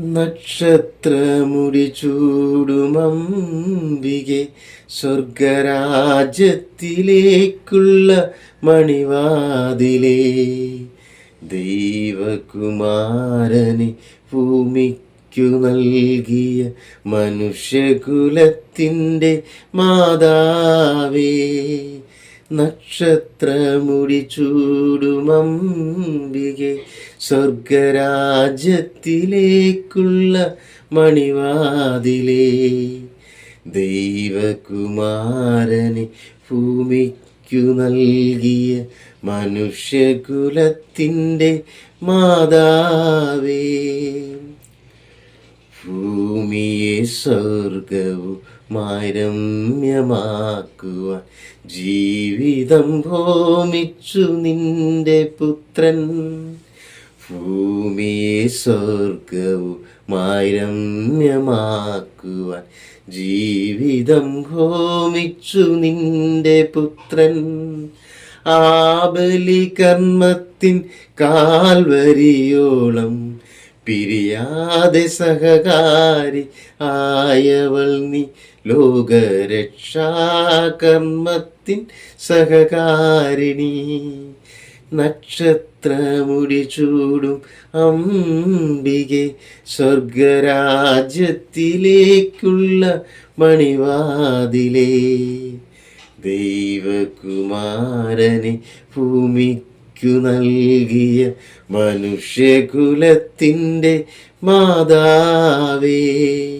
നക്ഷത്രമുടി ചൂടുമംബികെ സ്വർഗരാജ്യത്തിലേക്കുള്ള മണിവാതിലേ. ദൈവകുമാരനെ ഭൂമിക്കു നൽകിയ മനുഷ്യകുലത്തിന്റെ മാതാവേ. നക്ഷത്രമുടി ചൂടുമംബികെ സ്വർഗരാജ്യത്തിലേക്കുള്ള മണിവാതിലേ. ദൈവകുമാരനെ ഭൂമിക്കു നൽകിയ മനുഷ്യകുലത്തിന്റെ മാതാവേ. ഭൂമിയെ സ്വർഗവുമായി രമ്യമാക്കുവാൻ ജീവിതം ഭൂമിച്ചു നിന്റെ പുത്രൻ. ഭൂമിയെ സ്വർഗവുമായി രമ്യമാക്കുവാൻ ജീവിതം ഭൂമിച്ചു നിന്റെ പുത്രൻ. ആബലി കർമ്മത്തിൻ കാൽവരിയോളം പിരിയാതെ സഹകാരി ആയവൾ നീ ലോകരക്ഷാകർമ്മത്തിൻ സഹകാരിണി. നക്ഷത്രമുടി ചൂടും അംബികെ സ്വർഗരാജ്യത്തിലേക്കുള്ള മണിവാതിലേ. ദൈവകുമാരനെ ഭൂമിക്കു നൽകിയ മനുഷ്യകുലത്തിന്റെ മാതാവേ.